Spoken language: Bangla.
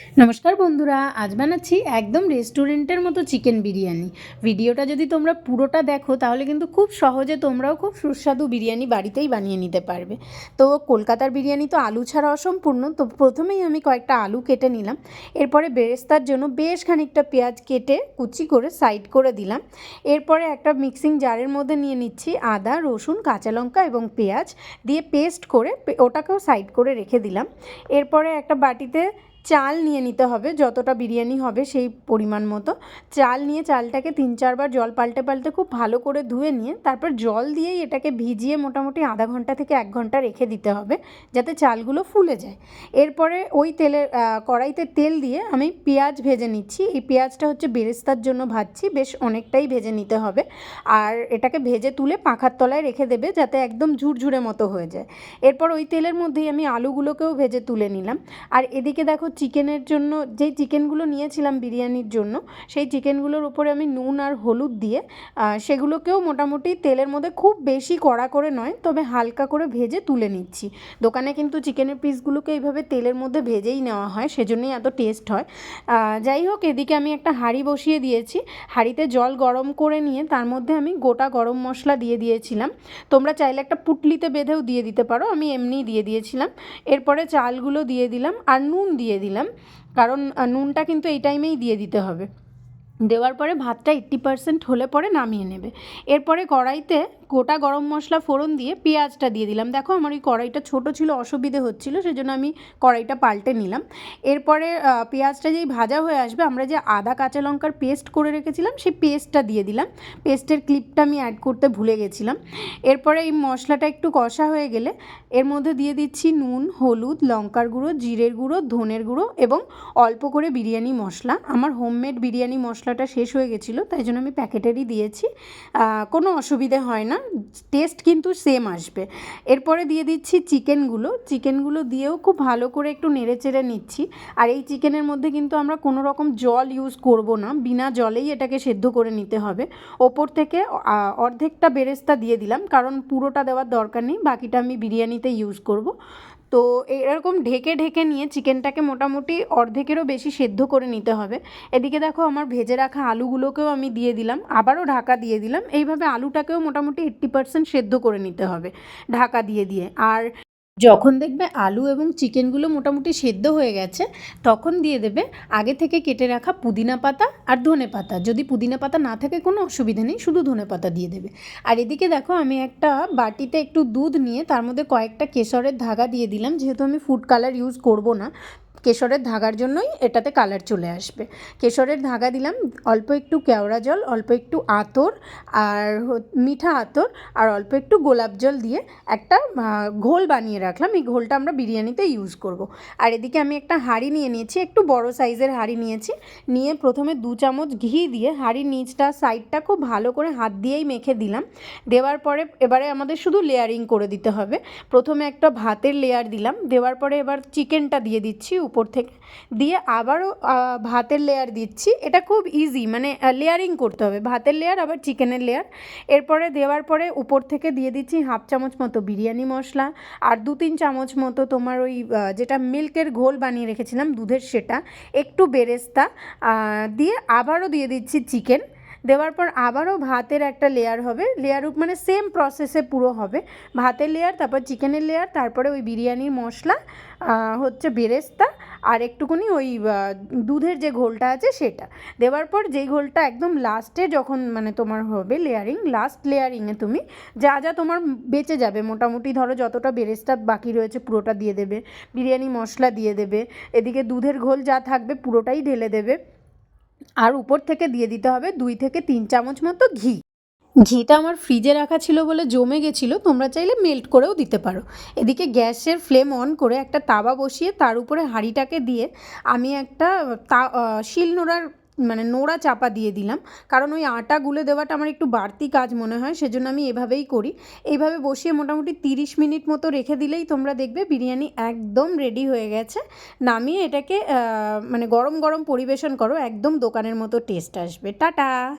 নমস্কার বন্ধুরা, আজ বানাচ্ছি একদম রেস্টুরেন্টের মতো চিকেন বিরিয়ানি। ভিডিওটা যদি তোমরা পুরোটা দেখো, তাহলে কিন্তু খুব সহজে তোমরাও খুব সুস্বাদু বিরিয়ানি বাড়িতেই বানিয়ে নিতে পারবে। তো কলকাতার বিরিয়ানি তো আলু ছাড়া অসম্পূর্ণ, তো প্রথমেই আমি কয়েকটা আলু কেটে নিলাম। এরপরে বেরেস্তার জন্য বেশ খানিকটা পেঁয়াজ কেটে কুচি করে সাইড করে দিলাম। এরপরে একটা মিক্সিং জারের মধ্যে নিয়ে নিচ্ছি আদা, রসুন, কাঁচা লঙ্কা এবং পেঁয়াজ দিয়ে পেস্ট করে, ওটাকেও সাইড করে রেখে দিলাম। এরপরে একটা বাটিতে চাল নিয়ে নিতে হবে, যতটা বিরিয়ানি হবে সেই পরিমাণ মতো। চাল নিয়ে চালটাকে তিন চারবার জল পাল্টে পাল্টে খুব ভালো করে ধুয়ে নিয়ে তারপর জল দিয়েই এটাকে ভিজিয়ে মোটামুটি আধা ঘণ্টা থেকে এক ঘণ্টা রেখে দিতে হবে যাতে চালগুলো ফুলে যায়। এরপরে ওই তেলের কড়াইতে তেল দিয়ে আমি পেঁয়াজ ভেজে নিচ্ছি। এই পেঁয়াজটা হচ্ছে বেরেস্তার জন্য ভাজছি, বেশ অনেকটাই ভেজে নিতে হবে। আর এটাকে ভেজে তুলে পাখার তলায় রেখে দেবে যাতে একদম ঝুরঝুরে মতো হয়ে যায়। এরপর ওই তেলের মধ্যেই আমি আলুগুলোকেও ভেজে তুলে নিলাম। আর এদিকে দেখো চিকেনের জন্য যেই চিকেনগুলো নিয়েছিলাম বিরিয়ানির জন্য, সেই চিকেনগুলোর উপরে আমি নুন আর হলুদ দিয়ে সেগুলোকেও মোটামুটি তেলের মধ্যে খুব বেশি কড়া করে নয়, তবে হালকা করে ভেজে তুলে নিচ্ছি। দোকানে কিন্তু চিকেনের পিসগুলোকে এইভাবে তেলের মধ্যে ভেজেই নেওয়া হয়, সেজন্যই এত টেস্ট হয়। যাই হোক, এদিকে আমি একটা হাঁড়ি বসিয়ে দিয়েছি। হাঁড়িতে জল গরম করে নিয়ে তার মধ্যে আমি গোটা গরম মশলা দিয়ে দিয়েছিলাম। তোমরা চাইলে একটা পুটলিতে বেঁধেও দিয়ে দিতে পারো, আমি এমনিই দিয়ে দিয়েছিলাম। এরপরে চালগুলো দিয়ে দিলাম আর নুন দিয়ে দিলাম। কারণ নুনটা কিন্তু এই টাইমেই দিয়ে দিতে হবে। দেওয়ার পরে ভাতটা এইট্টি পারসেন্ট হলে পরে নামিয়ে নেবে। এরপরে কড়াইতে গোটা গরম মশলা ফোড়ন দিয়ে পেঁয়াজটা দিয়ে দিলাম। দেখো আমার ওই কড়াইটা ছোট ছিল, অসুবিধে হচ্ছিল, সেজন্য আমি কড়াইটা পাল্টে নিলাম। এরপরে পেঁয়াজটা যেই ভাজা হয়ে আসবে, আমরা যে আদা কাঁচা লঙ্কার পেস্ট করে রেখেছিলাম, সেই পেস্টটা দিয়ে দিলাম। পেস্টের ক্লিপটা আমি অ্যাড করতে ভুলে গেছিলাম। এরপরে এই মশলাটা একটু কষা হয়ে গেলে, এর মধ্যে দিয়ে দিচ্ছি নুন, হলুদ, লঙ্কার গুঁড়ো, জিরের গুঁড়ো, ধনের গুঁড়ো এবং অল্প করে বিরিয়ানি মশলা। আমার হোমমেড বিরিয়ানি মশলাটা শেষ হয়ে গেছিল, তাই জন্য আমি প্যাকেটেরই দিয়েছি। কোনো অসুবিধে হয় না, টেস্ট কিন্তু সেম আসবে। এরপরে দিয়ে দিচ্ছি চিকেনগুলো। চিকেনগুলো দিয়েও খুব ভালো করে একটু নেড়ে চেড়ে নিচ্ছি। আর এই চিকেনের মধ্যে কিন্তু আমরা কোনো রকম জল ইউজ করব না, বিনা জলেই এটাকে সেদ্ধ করে নিতে হবে। ওপর থেকে অর্ধেকটা বেরেস্তা দিয়ে দিলাম, কারণ পুরোটা দেওয়ার দরকার নেই, বাকিটা আমি বিরিয়ানিতে ইউজ করব। তো এরকম ঢেকে ঢেকে নিয়ে চিকেনটাকে মোটামুটি অর্ধেকেরও বেশি সেদ্ধ করে নিতে হবে। এদিকে দেখো আমার ভেজে রাখা আলুগুলোকেও আমি দিয়ে দিলাম, আবারও ঢাকা দিয়ে দিলাম। এইভাবে আলুটাকেও মোটামুটি এইট্টি পার্সেন্ট সেদ্ধ করে নিতে হবে ঢাকা দিয়ে দিয়ে। আর যখন দেখবে আলু এবং চিকেনগুলো মোটামুটি সেদ্ধ হয়ে গেছে, তখন দিয়ে দেবে আগে থেকে কেটে রাখা পুদিনা পাতা আর ধনে পাতা। যদি পুদিনা পাতা না থাকে কোনো অসুবিধা নেই, শুধু ধনে পাতা দিয়ে দেবে। আর এদিকে দেখো আমি একটা বাটিতে একটু দুধ নিয়ে তার মধ্যে কয়েকটা কেশরের ধাগা দিয়ে দিলাম, যেহেতু আমি ফুড কালার ইউজ করব না। কেশরের ধাগার জন্যই এটাতে কালার চলে আসবে। কেশরের ধাগা দিলাম, অল্প একটু কেওড়া জল, অল্প একটু আতর আর মিঠা আতর আর অল্প একটু গোলাপ জল দিয়ে একটা ঘোল বানিয়ে রাখলাম। এই ঘোলটা আমরা বিরিয়ানিতে ইউজ করব। আর এদিকে আমি একটা হাঁড়ি নিয়ে নিয়েছি, একটু বড় সাইজের হাঁড়ি নিয়েছি। নিয়ে প্রথমে দু চামচ ঘি দিয়ে হাঁড়ির নিচটা সাইডটা খুব ভালো করে হাত দিয়েই মেখে দিলাম। দেওয়ার পরে এবারে আমাদের শুধু লেয়ারিং করে দিতে হবে। প্রথমে একটা ভাতের লেয়ার দিলাম। দেওয়ার পরে এবার চিকেনটা দিয়ে দিচ্ছি উপর থেকে দিয়ে আবারও ভাতের লেয়ার দিচ্ছি। এটা খুব ইজি মানে লেয়ারিং করতে হবে। ভাতের লেয়ার আবার চিকেনের লেয়ার এরপরে দেওয়ার পরে উপর থেকে দিয়ে দিচ্ছি হাফ চামচ মতো বিরিয়ানি মশলা। আর দু তিন চামচ মতো তোমার ওই যেটা মিল্কের ঘোল বানিয়ে রেখেছিলাম, দুধের সেটা, একটু বেরেস্তা দিয়ে আবারও দিয়ে দিচ্ছি চিকেন দেওয়ার পর আবারও ভাতের একটা লেয়ার হবে। লেয়ার মানে সেম প্রসেসে পুরো হবে। ভাতের লেয়ার তারপর চিকেনের লেয়ার তারপরে ওই বিরিয়ানির মশলা হচ্ছে বেরেস্তা, আর একটুকুনি ওই দুধের যে ঘোলটা আছে সেটা। দেওয়ার পর যেই ঘোলটা একদম লাস্টে যখন মানে তোমার হবে লেয়ারিং লাস্ট লেয়ারিংয়ে তুমি, যা যা তোমার বেঁচে যাবে, মোটামুটি ধরো যতটা বেরেস্তা বাকি রয়েছে পুরোটা দিয়ে দেবে, বিরিয়ানি মশলা দিয়ে দেবে, এদিকে দুধের ঘোল যা থাকবে পুরোটাই ঢেলে দেবে। আর উপর থেকে দিয়ে দিতে হবে দুই থেকে তিন চামচ মতো ঘি। ঘিটা আমার ফ্রিজে রাখা ছিল বলে জমে গেছিল, তোমরা চাইলে মেল্ট করেও দিতে পারো। এদিকে গ্যাসের ফ্লেম অন করে একটা তাবা বসিয়ে তার উপরে হাঁড়িটাকে দিয়ে আমি একটা তা শিলনোড়ার শিল নোড়ার মানে নোড়া চাপা দিয়ে দিলাম। কারণ ওই আটা গুলে দেওয়াটা আমার একটু বাড়তি কাজ মনে হয়, সেজন্য আমি এভাবেই করি। এইভাবে বসিয়ে মোটামুটি তিরিশ মিনিট মতো রেখে দিলেই তোমরা দেখবে বিরিয়ানি একদম রেডি হয়ে গেছে। নামিয়ে এটাকে মানে গরম গরম পরিবেশন করো, একদম দোকানের মতো টেস্ট আসবে। টাটা!